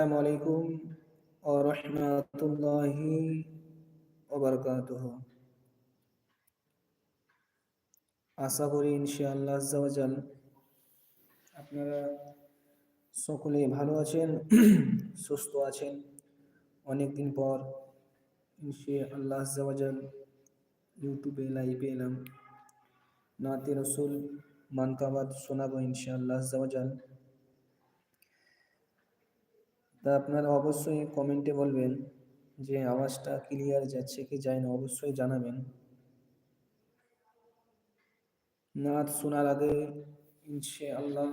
আসসালামু আলাইকুম ও রহমাতুল্লাহি ওবরকাতুহ আশা করি ইনশাআল্লাহ আজ্জাওয়াজাল আপনারা সকলে ভালো আছেন, সুস্থ আছেন। অনেকদিন পর ইনশাআল্লাহ আজ্জাওয়াজাল ইউটিউবে, লাইভে এলাম। নাতে রসুল মানকাবাদ শোনাবো ইনশাআল্লাহ আজ্জাওয়াজাল তা আপনারা অবশ্যই কমেন্টে বলবেন যে আওয়াজটা ক্লিয়ার যাচ্ছে কি যায় না অবশ্যই জানাবেন। নাচ শোনার আগে ইনশে আল্লাহ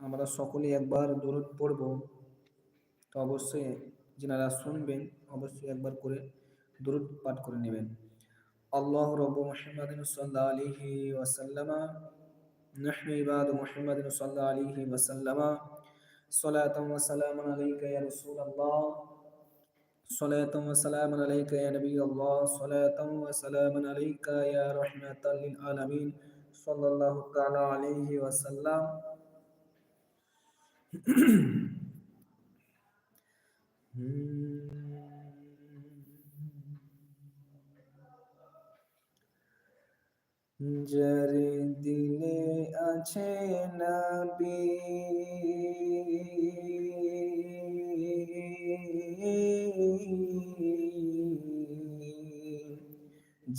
আমরা সকলে একবার দূরত পড়ব। তো অবশ্যই যেনারা শুনবেন, অবশ্যই একবার করে দূরত পাঠ করে নেবেন। আল্লাহ রব মোহাম্মদ সাল্লাহ আলিহি ওয়াসাল্লামা নাহমি ইবাদ মোহাম্মদ সাল্লাহ আলিহি ওয়াসাল্লামা। صلاة وسلام عليك يا رسول الله صلاة وسلام عليك يا نبي الله صلاة وسلام عليك يا رحمة للعالمين صلى الله تعالى عليه وسلم যার দিলে আছে নবী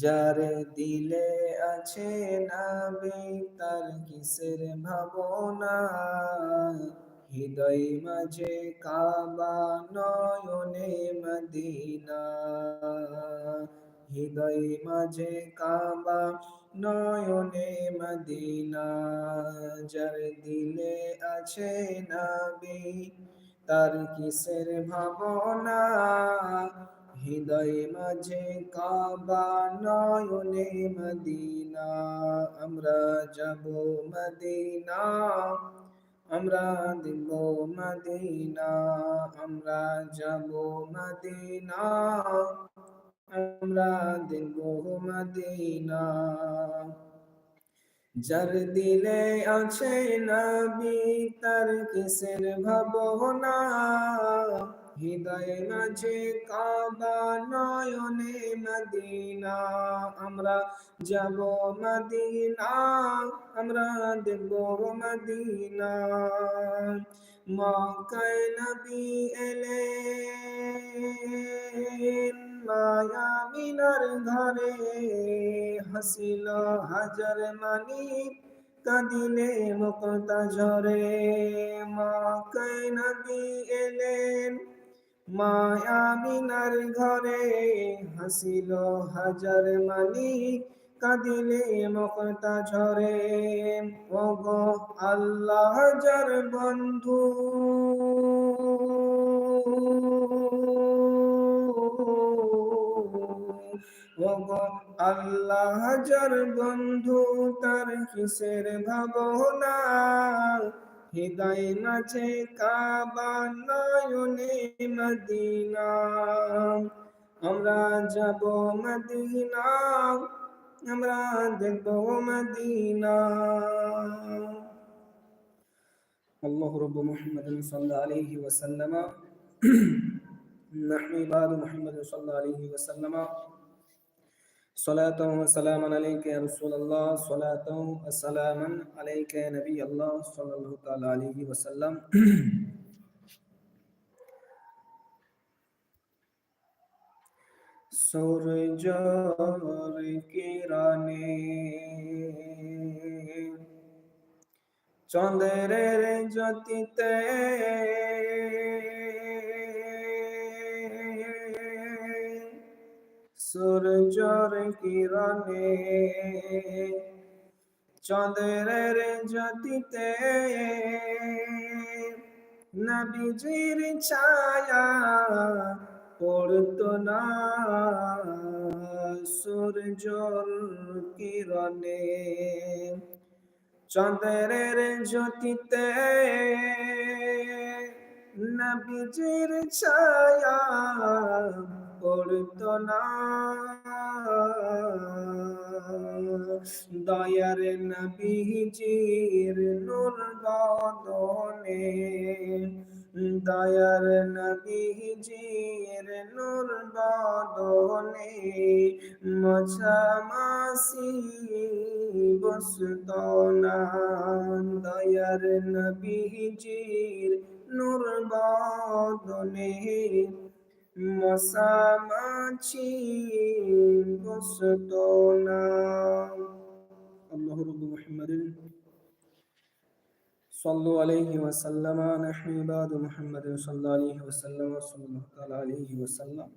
যার দিলে আছে নাবি তার কিসের ভাবনা? হৃদয় মাঝে কাবা নয়নে মদিনা। হৃদয় মাঝে কাবা নয়নে মদিনা। যার দিলে আছে নাবি তার কিসের ভাবনা? হৃদয় মাঝে কাবা নয়নে মদিনা, আমরা যাব মদিনা, আমরা দিব মদিনা, আমরা যাব মদিনা, আমরা দিব মদিনা। যার দিলে আছে নবী, তার কিসের ভাবনা? হৃদয় মাঝে কাবা নয়নে মদিনা, আমরা যাব মদিনা, আমরা দেব মদিনা। মকায় নবী এলে মায়া মিনার ঘরে হাসিল হাজার মানিক কাঁদিলে মুক্তা ঝরে। মা নবী এলেন মায়া মিনার ঘরে হাসিল হাজার মালিক কাঁদিলে মকতা ঝরে। ওগো আল্লাহ হাজার বন্ধু। ওগো আল্লাহ হাজার বন্ধু, তার কিসের ভাবনা? হৃদয় নাচে কাবা নয়নে মদিনা আমরা যাব মদিনা আমরা দেখব মদিনা আল্লাহ রব মুহাম্মদ সাল্লাল্লাহু আলাইহি ওয়াসাল্লাম নাহমি বাদ মুহাম্মদ সাল্লাল্লাহু আলাইহি ওয়াসাল্লাম صلاة وسلاما عليك يا رسول الله صلاة وسلاما عليك يا نبي الله صلى الله تعالى عليه وسلم সূর্যর কিরণে চন্দ্রের জ্যোতিতে সূর্যর কিরণে। চন্দ্রের জ্যোতিতে নবীজির ছায়া পড়তো না। সূর্যর কিরণে চন্দ্রের জ্যোতিতে নবীজির ছায়া পড়ত না। দয়ার নবীজির নূর বদনে। দয়ার নবীজির নূর বদনে। মছামাসি বসত না। দয়ার নবীজির নূর বদনে। মশামাছি বসত না আল্লাহ রব মুহাম্মাদিন صلوا عليه وسلم نحن عباد محمد صلى الله عليه وسلم وصلى الله تعالى عليه وسلم